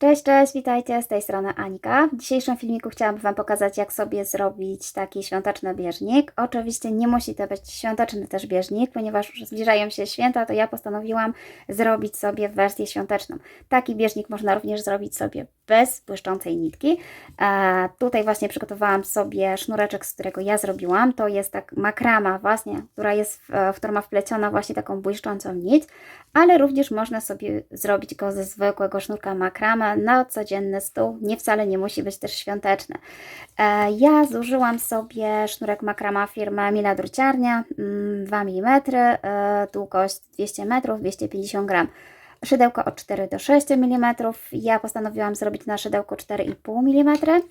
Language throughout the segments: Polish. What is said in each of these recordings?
Cześć, cześć, witajcie, z tej strony Anika. W dzisiejszym filmiku chciałabym Wam pokazać, jak sobie zrobić taki świąteczny bieżnik. Oczywiście nie musi to być świąteczny też bieżnik, ponieważ już zbliżają się święta, to ja postanowiłam zrobić sobie wersję świąteczną. Taki bieżnik można również zrobić sobie bez błyszczącej nitki. E, tutaj właśnie przygotowałam sobie sznureczek, z którego ja zrobiłam. To jest tak makrama właśnie, która jest, w, w którą ma wplecioną właśnie taką błyszczącą nić, ale również można sobie zrobić go ze zwykłego sznurka makrama na codzienny stół. Nie wcale nie musi być też świąteczny. E, ja zużyłam sobie sznurek makrama firmy Mila Druciarnia, mm, 2 mm, e, długość 200 metrów, 250 gram. Szydełko od 4 do 6 mm. Ja postanowiłam zrobić na szydełko 4,5 mm,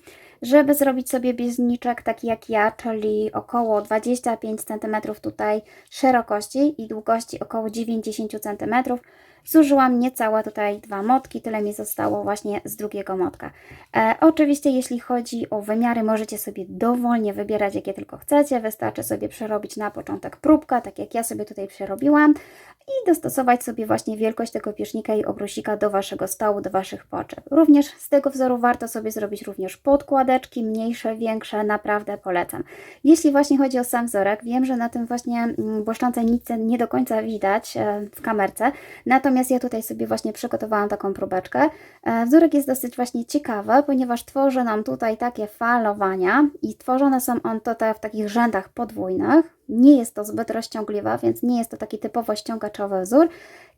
żeby zrobić sobie bieżniczek taki jak ja, czyli około 25 cm tutaj szerokości i długości około 90 cm. Zużyłam niecałe tutaj dwa motki, tyle mi zostało właśnie z drugiego motka. E, oczywiście jeśli chodzi o wymiary, możecie sobie dowolnie wybierać jakie tylko chcecie, wystarczy sobie przerobić na początek próbkę, tak jak ja sobie tutaj przerobiłam i dostosować sobie właśnie wielkość tego piesznika i obrusika do Waszego stołu, do Waszych potrzeb. Również z tego wzoru warto sobie zrobić również podkładeczki, mniejsze, większe, naprawdę polecam. Jeśli właśnie chodzi o sam wzorek, wiem, że na tym właśnie mm, błyszczącej nitce nie do końca widać e, w kamerce, natomiast ja tutaj sobie właśnie przygotowałam taką próbeczkę. E, Wzorek jest dosyć właśnie ciekawy, ponieważ tworzy nam tutaj takie falowania i tworzone są on tutaj w takich rzędach podwójnych. Nie jest to zbyt rozciągliwe, więc nie jest to taki typowo ściągaczowy wzór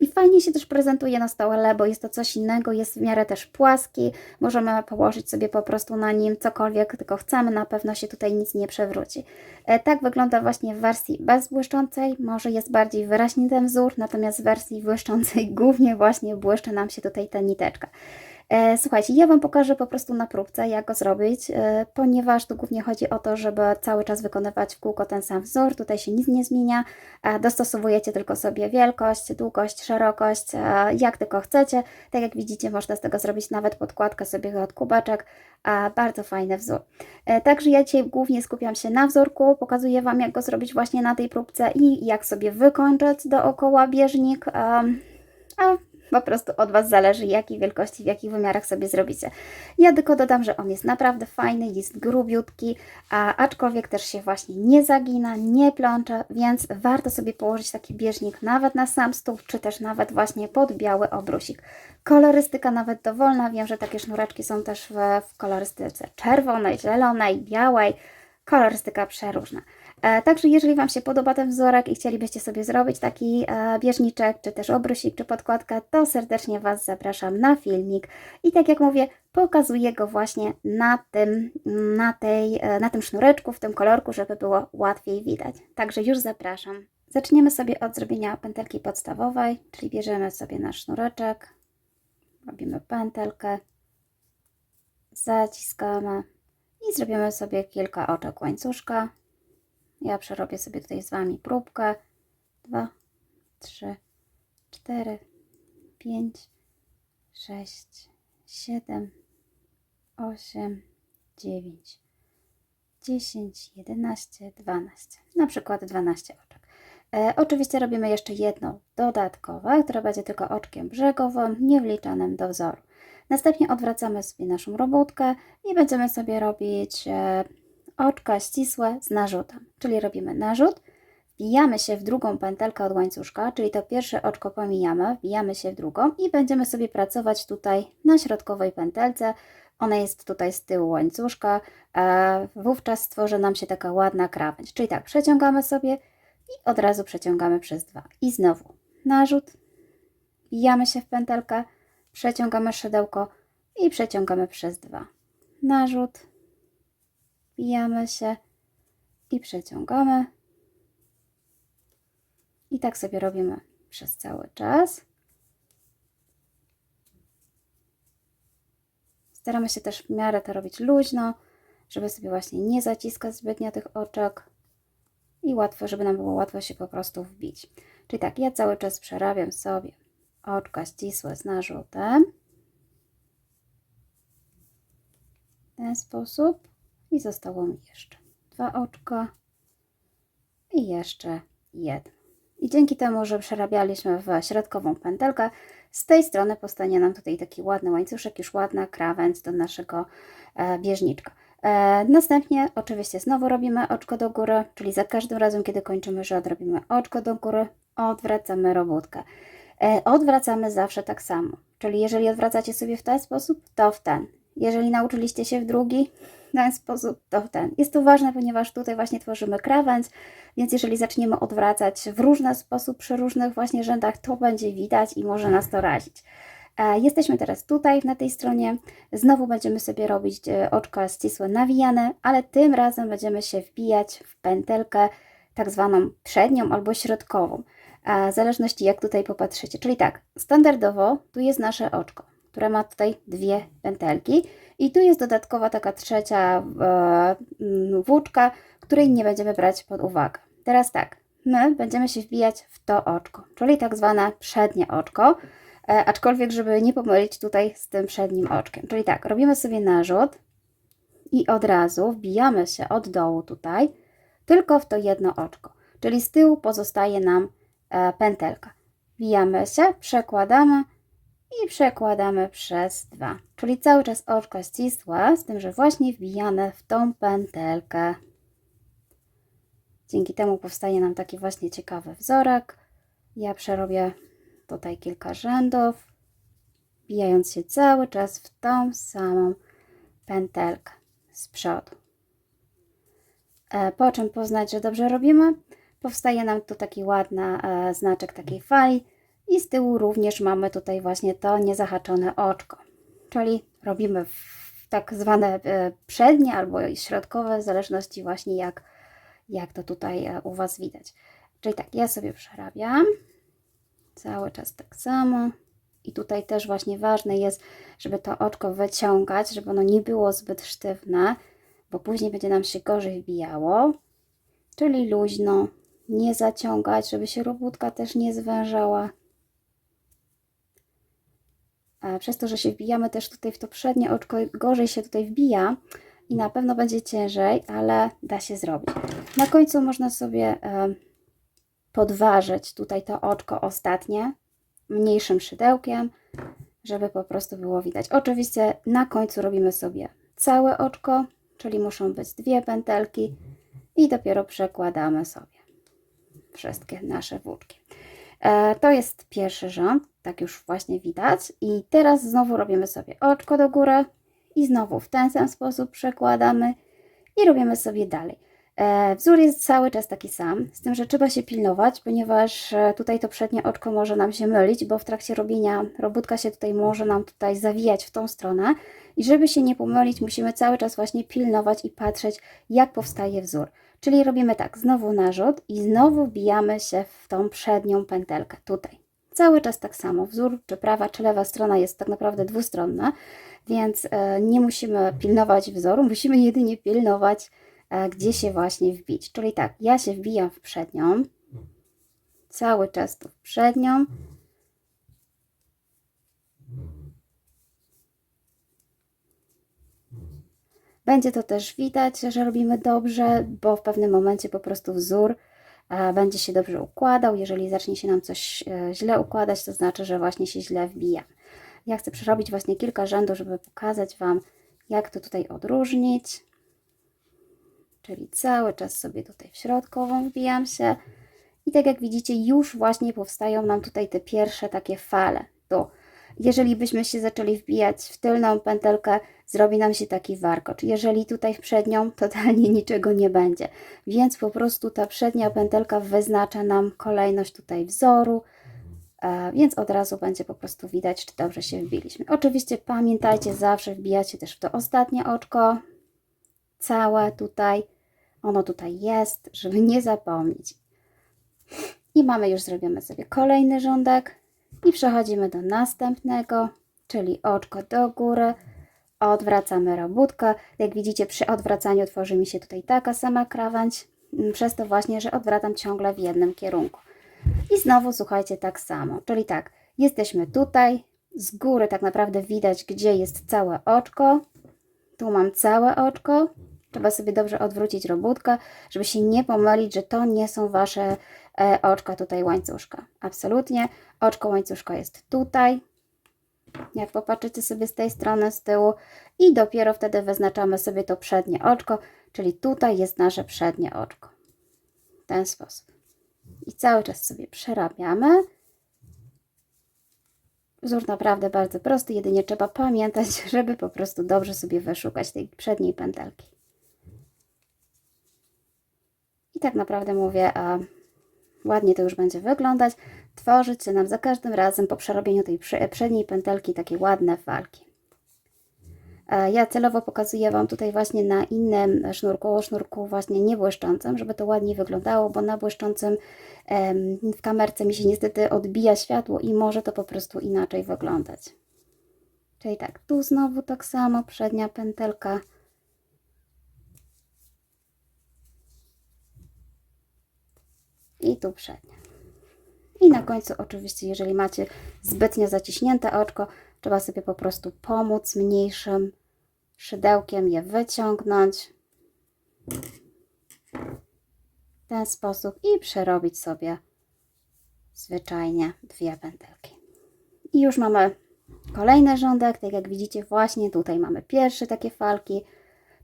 i fajnie się też prezentuje na stole, bo jest to coś innego, jest w miarę też płaski, możemy położyć sobie po prostu na nim cokolwiek tylko chcemy, na pewno się tutaj nic nie przewróci. E, Tak wygląda właśnie w wersji bezbłyszczącej, może jest bardziej wyraźny ten wzór, natomiast w wersji błyszczącej głównie właśnie błyszczy nam się tutaj ta niteczka. E, Słuchajcie, ja Wam pokażę po prostu na próbce, jak go zrobić, e, ponieważ tu głównie chodzi o to, żeby cały czas wykonywać w kółko ten sam wzór. Tutaj się nic nie zmienia, e, dostosowujecie tylko sobie wielkość, długość, szerokość, jak tylko chcecie. Tak jak widzicie, można z tego zrobić nawet podkładkę sobie od kubeczek. Bardzo fajny wzór. Także ja dzisiaj głównie skupiam się na wzórku, pokazuję Wam, jak go zrobić właśnie na tej próbce i jak sobie wykończyć dookoła bieżnik. A po prostu od Was zależy, jakiej wielkości, w jakich wymiarach sobie zrobicie. Ja tylko dodam, że on jest naprawdę fajny, jest grubiutki, a aczkolwiek też się właśnie nie zagina, nie plącze, więc warto sobie położyć taki bieżnik nawet na sam stół, czy też nawet właśnie pod biały obrusik. Kolorystyka nawet dowolna, wiem, że takie sznureczki są też w, w kolorystyce czerwonej, zielonej, białej, kolorystyka przeróżna. E, Także jeżeli Wam się podoba ten wzorek i chcielibyście sobie zrobić taki e, bieżniczek, czy też obrusik, czy podkładkę, to serdecznie Was zapraszam na filmik. I tak jak mówię, pokazuję go właśnie na tym, na, tej, e, na tym sznureczku, w tym kolorku, żeby było łatwiej widać. Także już zapraszam. Zaczniemy sobie od zrobienia pętelki podstawowej, czyli bierzemy sobie nasz sznureczek, robimy pętelkę, zaciskamy i zrobimy sobie kilka oczek łańcuszka. Ja przerobię sobie tutaj z Wami próbkę. 2, 3, 4, 5, 6, 7, 8, 9, 10, 11, 12. Na przykład 12 oczek. E, oczywiście robimy jeszcze jedno dodatkowe, które będzie tylko oczkiem brzegowym, nie wliczanym do wzoru. Następnie odwracamy sobie naszą robótkę i będziemy sobie robić e, oczka ścisłe z narzutem. Czyli robimy narzut, wbijamy się w drugą pętelkę od łańcuszka, czyli to pierwsze oczko pomijamy, wbijamy się w drugą i będziemy sobie pracować tutaj na środkowej pętelce. Ona jest tutaj z tyłu łańcuszka, wówczas stworzy nam się taka ładna krawędź. Czyli tak, przeciągamy sobie i od razu przeciągamy przez dwa. I znowu narzut, wbijamy się w pętelkę, przeciągamy szydełko i przeciągamy przez dwa. Narzut, wbijamy się i przeciągamy. I tak sobie robimy przez cały czas. Staramy się też w miarę to robić luźno, żeby sobie właśnie nie zaciskać zbytnio tych oczek i łatwo, żeby nam było łatwo się po prostu wbić. Czyli tak, ja cały czas przerabiam sobie oczka ścisłe z narzutem. W ten sposób. I zostało mi jeszcze dwa oczka i jeszcze jedno. I dzięki temu, że przerabialiśmy w środkową pętelkę, Z tej strony powstanie nam tutaj taki ładny łańcuszek, już ładna krawędź do naszego e, bieżniczka. E, następnie oczywiście znowu robimy oczko do góry, czyli za każdym razem, kiedy kończymy rząd, robimy oczko do góry, odwracamy robótkę. E, odwracamy zawsze tak samo, czyli jeżeli odwracacie sobie w ten sposób, to w ten. Jeżeli nauczyliście się w drugi ten sposób, to ten. Jest to ważne, ponieważ tutaj właśnie tworzymy krawędź, więc jeżeli zaczniemy odwracać w różny sposób przy różnych właśnie rzędach, to będzie widać i może nas to razić. E, Jesteśmy teraz tutaj, na tej stronie. Znowu będziemy sobie robić e, oczka ścisłe nawijane, ale tym razem będziemy się wbijać w pętelkę tak zwaną przednią albo środkową, e, w zależności jak tutaj popatrzycie. Czyli tak, standardowo tu jest nasze oczko, które ma tutaj dwie pętelki i tu jest dodatkowa taka trzecia e, włóczka, której nie będziemy brać pod uwagę. Teraz tak, my będziemy się wbijać w to oczko, czyli tak zwane przednie oczko, e, aczkolwiek żeby nie pomylić tutaj z tym przednim oczkiem. Czyli tak, robimy sobie narzut i od razu wbijamy się od dołu tutaj, tylko w to jedno oczko. Czyli z tyłu pozostaje nam e, pętelka. Wbijamy się, przekładamy i przekładamy przez dwa. Czyli cały czas oczko ścisłe, z tym, że właśnie wbijane w tą pętelkę. Dzięki temu powstaje nam taki właśnie ciekawy wzorek. Ja przerobię tutaj kilka rzędów, wbijając się cały czas w tą samą pętelkę z przodu. E, Po czym poznać, że dobrze robimy? Powstaje nam tu taki ładny e, znaczek takiej fali i z tyłu również mamy tutaj właśnie to niezahaczone oczko. Czyli robimy tak zwane e, przednie albo środkowe, w zależności właśnie jak, jak to tutaj e, u Was widać. Czyli tak, ja sobie przerabiam cały czas tak samo. I tutaj też właśnie ważne jest, żeby to oczko wyciągać, żeby ono nie było zbyt sztywne, bo później będzie nam się gorzej wbijało. Czyli luźno, nie zaciągać, żeby się robótka też nie zwężała. A przez to, że się wbijamy też tutaj w to przednie oczko, gorzej się tutaj wbija i na pewno będzie ciężej, ale da się zrobić. Na końcu można sobie e, podważyć tutaj to oczko ostatnie mniejszym szydełkiem, żeby po prostu było widać. Oczywiście na końcu robimy sobie całe oczko, czyli muszą być dwie pętelki i dopiero przekładamy sobie wszystkie nasze włóczki. E, to jest pierwszy rząd, tak już właśnie widać. I teraz znowu robimy sobie oczko do góry i znowu w ten sam sposób przekładamy i robimy sobie dalej. E, Wzór jest cały czas taki sam, z tym, że trzeba się pilnować, ponieważ e, tutaj to przednie oczko może nam się mylić, bo w trakcie robienia robótka się tutaj może nam tutaj zawijać w tą stronę i żeby się nie pomylić, musimy cały czas właśnie pilnować i patrzeć, jak powstaje wzór. Czyli robimy tak, znowu narzut i znowu wbijamy się w tą przednią pętelkę, tutaj. Cały czas tak samo, wzór czy prawa czy lewa strona jest tak naprawdę dwustronna, więc e, nie musimy pilnować wzoru, musimy jedynie pilnować, e, gdzie się właśnie wbić. Czyli tak, ja się wbijam w przednią, cały czas tu w przednią, Będzie to też widać, że robimy dobrze, bo w pewnym momencie po prostu wzór e, będzie się dobrze układał. Jeżeli zacznie się nam coś e, źle układać, to znaczy, że właśnie się źle wbija. Ja chcę przerobić właśnie kilka rzędów, żeby pokazać Wam, jak to tutaj odróżnić. Czyli cały czas sobie tutaj w środkową wbijam się. I tak jak widzicie, już właśnie powstają nam tutaj te pierwsze takie fale. Tu jeżeli byśmy się zaczęli wbijać w tylną pętelkę, zrobi nam się taki warkocz. Jeżeli tutaj w przednią, totalnie niczego nie będzie. Więc po prostu ta przednia pętelka wyznacza nam kolejność tutaj wzoru, e, więc od razu będzie po prostu widać, czy dobrze się wbiliśmy. Oczywiście pamiętajcie, zawsze wbijacie też w to ostatnie oczko, całe tutaj, ono tutaj jest, żeby nie zapomnieć. I mamy już zrobiony sobie kolejny rządek i przechodzimy do następnego, czyli oczko do góry. Odwracamy robótkę. Jak widzicie, przy odwracaniu tworzy mi się tutaj taka sama krawędź, mm, przez to właśnie, że odwracam ciągle w jednym kierunku. I znowu słuchajcie, tak samo, czyli tak, jesteśmy tutaj, z góry tak naprawdę widać, gdzie jest całe oczko. Tu mam całe oczko. Trzeba sobie dobrze odwrócić robótkę, żeby się nie pomylić, że to nie są Wasze e, oczka tutaj łańcuszka. Absolutnie. Oczko łańcuszka jest tutaj. Jak popatrzycie sobie z tej strony, z tyłu i dopiero wtedy wyznaczamy sobie to przednie oczko, czyli tutaj jest nasze przednie oczko. W ten sposób. I cały czas sobie przerabiamy. Wzór naprawdę bardzo prosty, jedynie trzeba pamiętać, żeby po prostu dobrze sobie wyszukać tej przedniej pętelki. I tak naprawdę mówię, a ładnie to już będzie wyglądać. Tworzyć się nam za każdym razem po przerobieniu tej prze- przedniej pętelki takie ładne falki. E, Ja celowo pokazuję Wam tutaj właśnie na innym sznurku, sznurku właśnie niebłyszczącym, żeby to ładnie wyglądało, bo na błyszczącym w kamerce mi się niestety odbija światło i może to po prostu inaczej wyglądać. Czyli tak, tu znowu tak samo, przednia pętelka. I tu przednia. I na końcu oczywiście, jeżeli macie zbytnio zaciśnięte oczko, trzeba sobie po prostu pomóc mniejszym szydełkiem je wyciągnąć w ten sposób i przerobić sobie zwyczajnie dwie pętelki. I już mamy kolejny rządek, tak jak widzicie właśnie tutaj mamy pierwsze takie falki,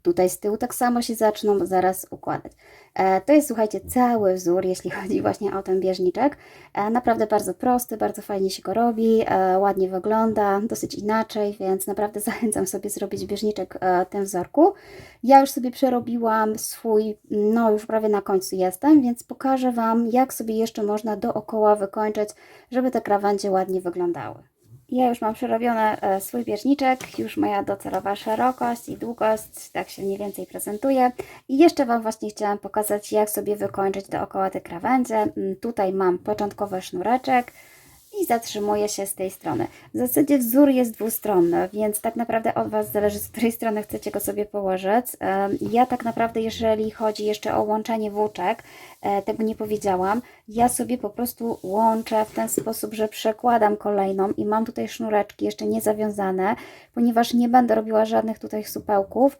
Tutaj z tyłu tak samo się zaczną zaraz układać. E, to jest, słuchajcie, cały wzór, jeśli chodzi właśnie o ten bieżniczek. E, naprawdę bardzo prosty, bardzo fajnie się go robi, e, ładnie wygląda, dosyć inaczej, więc naprawdę zachęcam sobie zrobić bieżniczek tym wzorku. Ja już sobie przerobiłam swój, no już prawie na końcu jestem, więc pokażę Wam, jak sobie jeszcze można dookoła wykończyć, żeby te krawędzie ładnie wyglądały. Ja już mam przerobiony e, swój bieżniczek, już moja docelowa szerokość i długość, tak się mniej więcej prezentuje. I jeszcze Wam właśnie chciałam pokazać, jak sobie wykończyć dookoła te krawędzie. Mm, Tutaj mam początkowy sznureczek i zatrzymuję się z tej strony. W zasadzie wzór jest dwustronny, więc tak naprawdę od Was zależy, z której strony chcecie go sobie położyć. Ja tak naprawdę, jeżeli chodzi jeszcze o łączenie włóczek, e, tego nie powiedziałam, ja sobie po prostu łączę w ten sposób, że przekładam kolejną i mam tutaj sznureczki jeszcze nie zawiązane, ponieważ nie będę robiła żadnych tutaj supełków,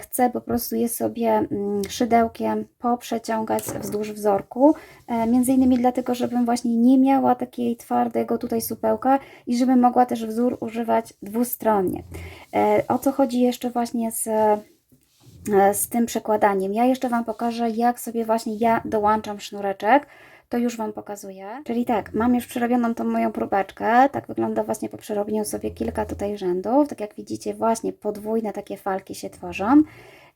chcę po prostu je sobie mm, szydełkiem poprzeciągać wzdłuż wzorku, e, między innymi dlatego, żebym właśnie nie miała takiej twardego tutaj supełka i żebym mogła też wzór używać dwustronnie. E, O co chodzi jeszcze właśnie z e, z tym przekładaniem. Ja jeszcze Wam pokażę, jak sobie właśnie ja dołączam sznureczek. To już Wam pokazuję. Czyli tak, mam już przerobioną tą moją próbeczkę. Tak wygląda właśnie po przerobieniu sobie kilka tutaj rzędów. Tak jak widzicie, właśnie podwójne takie falki się tworzą.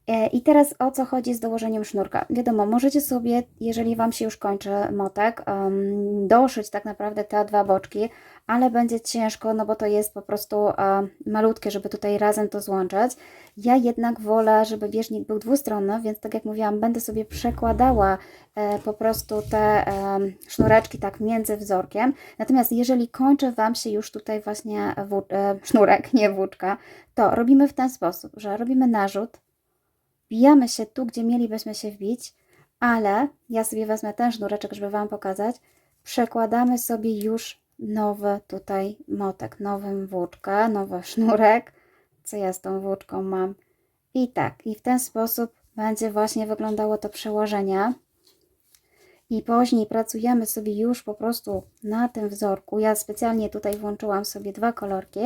E, I teraz o co chodzi z dołożeniem sznurka? Wiadomo, możecie sobie, jeżeli Wam się już kończy motek, um, doszyć tak naprawdę te dwa boczki, ale będzie ciężko, no bo to jest po prostu e, malutkie, żeby tutaj razem to złączyć. Ja jednak wolę, żeby bieżnik był dwustronny, więc tak jak mówiłam, będę sobie przekładała e, po prostu te e, sznureczki tak między wzorkiem. Natomiast jeżeli kończy Wam się już tutaj właśnie e, sznurek, nie włóczka, to robimy w ten sposób, że robimy narzut, wbijamy się tu, gdzie mielibyśmy się wbić, ale ja sobie wezmę ten sznureczek, żeby Wam pokazać, przekładamy sobie już nowy tutaj motek, nowym włóczkę, nowy sznurek, co ja z tą włóczką mam. I tak, i w ten sposób będzie właśnie wyglądało to przełożenie. I później pracujemy sobie już po prostu na tym wzorku. Ja specjalnie tutaj włączyłam sobie dwa kolorki,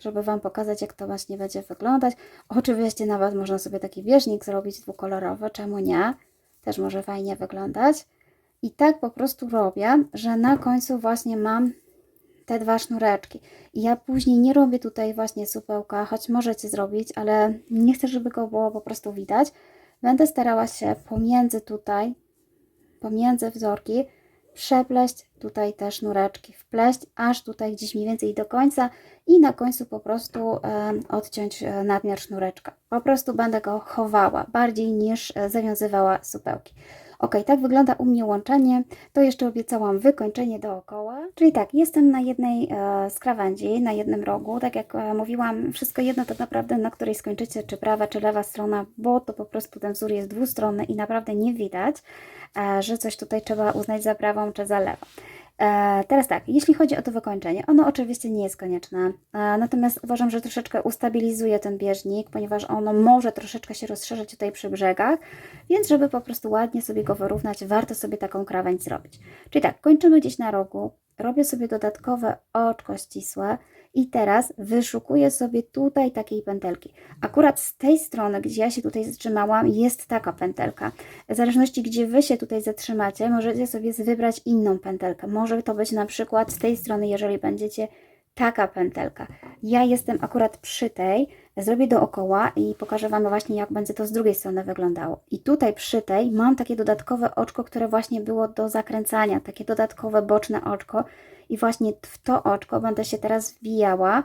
żeby Wam pokazać, jak to właśnie będzie wyglądać. Oczywiście nawet można sobie taki bieżnik zrobić dwukolorowy, czemu nie? Też może fajnie wyglądać. I tak po prostu robię, że na końcu właśnie mam te dwa sznureczki. I ja później nie robię tutaj właśnie supełka, choć możecie zrobić, ale nie chcę, żeby go było po prostu widać. Będę starała się pomiędzy tutaj, pomiędzy wzorki, przepleść tutaj te sznureczki, wpleść aż tutaj gdzieś mniej więcej do końca i na końcu po prostu odciąć e, nadmiar sznureczka. Po prostu będę go chowała bardziej niż e, zawiązywała supełki. Ok, tak wygląda u mnie łączenie. To jeszcze obiecałam wykończenie dookoła. Czyli tak, jestem na jednej e, z krawędzi, na jednym rogu. Tak jak e, mówiłam, wszystko jedno tak naprawdę, na której skończycie, czy prawa, czy lewa strona, bo to po prostu ten wzór jest dwustronny i naprawdę nie widać, e, że coś tutaj trzeba uznać za prawą, czy za lewą. E, teraz tak, jeśli chodzi o to wykończenie, ono oczywiście nie jest konieczne, e, natomiast uważam, że troszeczkę ustabilizuje ten bieżnik, ponieważ ono może troszeczkę się rozszerzyć tutaj przy brzegach, więc żeby po prostu ładnie sobie go wyrównać, warto sobie taką krawędź zrobić. Czyli tak, kończymy gdzieś na rogu, robię sobie dodatkowe oczko ścisłe i teraz wyszukuję sobie tutaj takiej pętelki. Akurat z tej strony, gdzie ja się tutaj zatrzymałam, jest taka pętelka. W zależności, gdzie Wy się tutaj zatrzymacie, możecie sobie wybrać inną pętelkę. Może to być na przykład z tej strony, jeżeli będziecie taka pętelka. Ja jestem akurat przy tej, zrobię dookoła i pokażę Wam właśnie, jak będzie to z drugiej strony wyglądało. I tutaj przy tej mam takie dodatkowe oczko, które właśnie było do zakręcania, takie dodatkowe boczne oczko. I właśnie w to oczko będę się teraz wbijała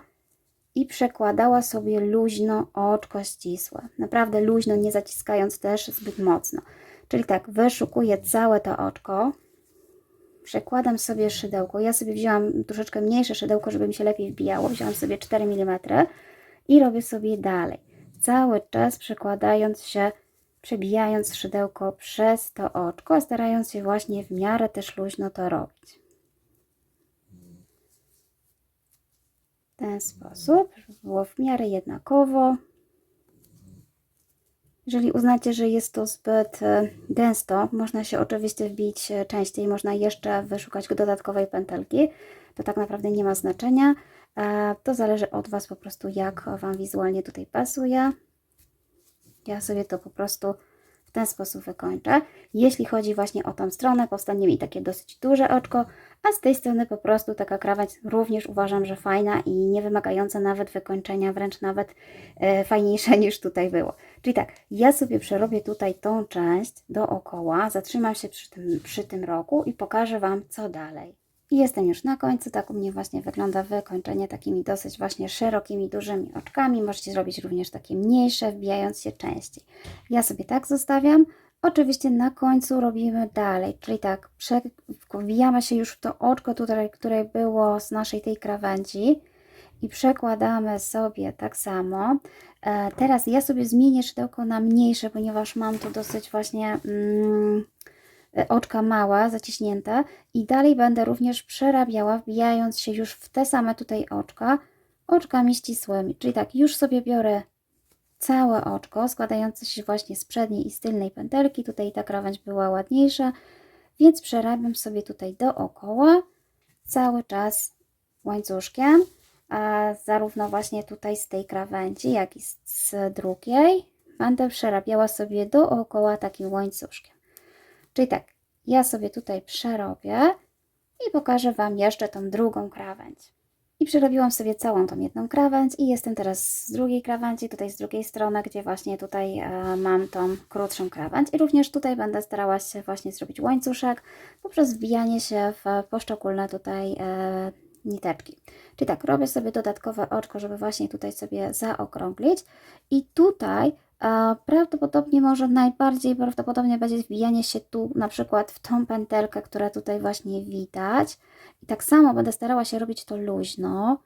i przekładała sobie luźno oczko ścisłe. Naprawdę luźno, nie zaciskając też zbyt mocno. Czyli tak, wyszukuję całe to oczko, przekładam sobie szydełko. Ja sobie wzięłam troszeczkę mniejsze szydełko, żeby mi się lepiej wbijało. Wzięłam sobie 4 mm i robię sobie dalej. Cały czas przekładając się, przebijając szydełko przez to oczko, starając się właśnie w miarę też luźno to robić. W ten sposób, żeby było w miarę jednakowo. Jeżeli uznacie, że jest to zbyt e, gęsto, można się oczywiście wbić e, częściej, można jeszcze wyszukać dodatkowej pętelki. To tak naprawdę nie ma znaczenia. E, To zależy od Was po prostu, jak Wam wizualnie tutaj pasuje. Ja sobie to po prostu w ten sposób wykończę. Jeśli chodzi właśnie o tą stronę, powstanie mi takie dosyć duże oczko, a z tej strony po prostu taka krawędź również uważam, że fajna i nie wymagająca nawet wykończenia, wręcz nawet e, fajniejsza niż tutaj było. Czyli tak, ja sobie przerobię tutaj tą część dookoła, zatrzymam się przy tym, przy tym roku i pokażę Wam, co dalej. I jestem już na końcu, tak u mnie właśnie wygląda wykończenie takimi dosyć właśnie szerokimi, dużymi oczkami. Możecie zrobić również takie mniejsze, wbijając się częściej. Ja sobie tak zostawiam. Oczywiście na końcu robimy dalej, czyli tak, wbijamy się już w to oczko tutaj, które było z naszej tej krawędzi i przekładamy sobie tak samo. E, teraz ja sobie zmienię szydełko na mniejsze, ponieważ mam tu dosyć właśnie mm, oczka małe, zaciśnięte i dalej będę również przerabiała, wbijając się już w te same tutaj oczka, oczkami ścisłymi. Czyli tak, już sobie biorę całe oczko, składające się właśnie z przedniej i z tylnej pętelki. Tutaj ta krawędź była ładniejsza, więc przerabiam sobie tutaj dookoła cały czas łańcuszkiem, a zarówno właśnie tutaj z tej krawędzi, jak i z drugiej będę przerabiała sobie dookoła takim łańcuszkiem. Czyli tak, ja sobie tutaj przerobię i pokażę Wam jeszcze tą drugą krawędź. I przerobiłam sobie całą tą jedną krawędź i jestem teraz z drugiej krawędzi, tutaj z drugiej strony, gdzie właśnie tutaj e, mam tą krótszą krawędź i również tutaj będę starała się właśnie zrobić łańcuszek poprzez wbijanie się w poszczególne tutaj e, niteczki. Czyli tak, robię sobie dodatkowe oczko, żeby właśnie tutaj sobie zaokrąglić i tutaj prawdopodobnie może najbardziej prawdopodobnie będzie wbijanie się tu na przykład w tą pętelkę, która tutaj właśnie widać. I tak samo będę starała się robić to luźno,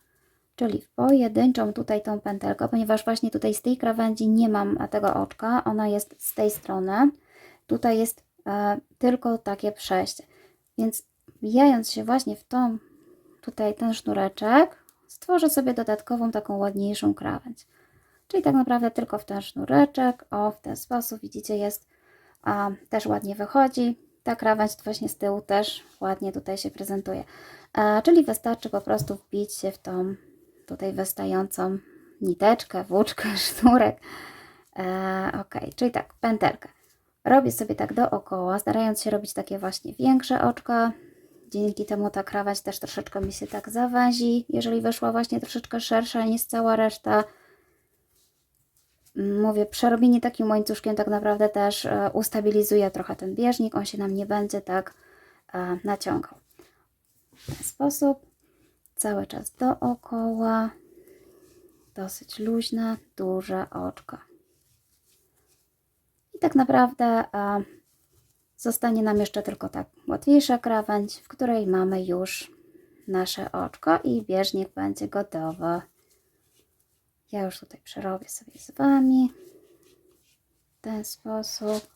czyli w pojedynczą tutaj tą pętelkę, ponieważ właśnie tutaj z tej krawędzi nie mam tego oczka, ona jest z tej strony. Tutaj jest e, tylko takie przejście. Więc wbijając się właśnie w tą, tutaj ten sznureczek, stworzę sobie dodatkową taką ładniejszą krawędź. Czyli tak naprawdę tylko w ten sznureczek, o w ten sposób, widzicie, jest, a, też ładnie wychodzi. Ta krawędź właśnie z tyłu też ładnie tutaj się prezentuje. E, czyli wystarczy po prostu wbić się w tą tutaj wystającą niteczkę, włóczkę, sznurek. E, ok, czyli tak, pętelkę. Robię sobie tak dookoła, starając się robić takie właśnie większe oczka. Dzięki temu ta krawędź też troszeczkę mi się tak zawęzi, jeżeli wyszła właśnie troszeczkę szersza niż cała reszta. Mówię, przerobienie takim łańcuszkiem tak naprawdę też e, ustabilizuje trochę ten bieżnik, on się nam nie będzie tak e, naciągał. W ten sposób, cały czas dookoła, dosyć luźne, duże oczka. I tak naprawdę e, zostanie nam jeszcze tylko tak łatwiejsza krawędź, w której mamy już nasze oczko i bieżnik będzie gotowy. Ja już tutaj przerobię sobie z Wami w ten sposób.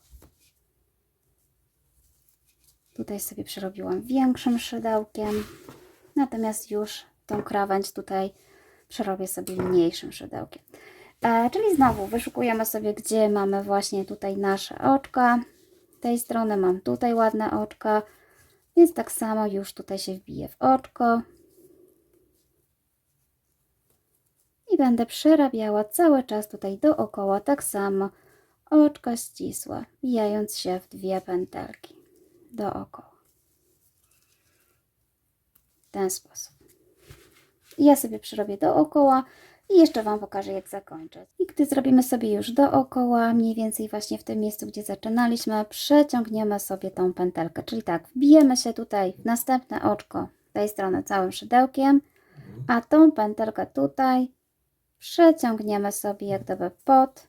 Tutaj sobie przerobiłam większym szydełkiem, natomiast już tą krawędź tutaj przerobię sobie mniejszym szydełkiem. E, czyli znowu wyszukujemy sobie, gdzie mamy właśnie tutaj nasze oczka. Tej strony mam tutaj ładne oczka. Więc tak samo już tutaj się wbije w oczko. I będę przerabiała cały czas tutaj dookoła, tak samo oczka ścisłe, wbijając się w dwie pętelki dookoła. W ten sposób. Ja sobie przerobię dookoła i jeszcze Wam pokażę, jak zakończyć. I gdy zrobimy sobie już dookoła, mniej więcej właśnie w tym miejscu, gdzie zaczynaliśmy, przeciągniemy sobie tą pętelkę. Czyli tak, wbijemy się tutaj w następne oczko tej strony całym szydełkiem, a tą pętelkę tutaj przeciągniemy sobie jak gdyby pod,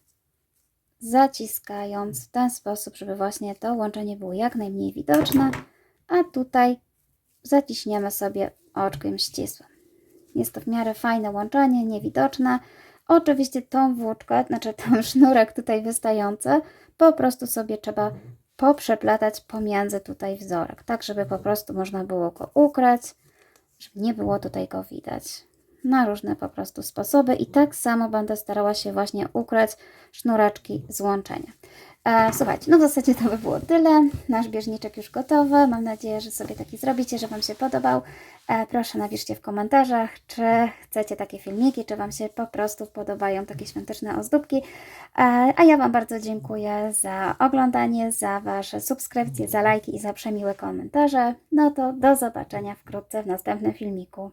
zaciskając w ten sposób, żeby właśnie to łączenie było jak najmniej widoczne, a tutaj zaciśniemy sobie oczkiem ścisłym. Jest to w miarę fajne łączenie, niewidoczne. Oczywiście tą włóczkę, znaczy ten sznurek tutaj wystający, po prostu sobie trzeba poprzeplatać pomiędzy tutaj wzorek, tak żeby po prostu można było go ukryć, żeby nie było tutaj go widać. Na różne po prostu sposoby i tak samo będę starała się właśnie ukryć sznureczki z łączenia. E, słuchajcie, no w zasadzie to by było tyle. Nasz bieżniczek już gotowy. Mam nadzieję, że sobie taki zrobicie, że Wam się podobał. E, proszę napiszcie w komentarzach, czy chcecie takie filmiki, czy Wam się po prostu podobają takie świąteczne ozdóbki. E, a ja Wam bardzo dziękuję za oglądanie, za Wasze subskrypcje, za lajki i za przemiłe komentarze. No to do zobaczenia wkrótce w następnym filmiku.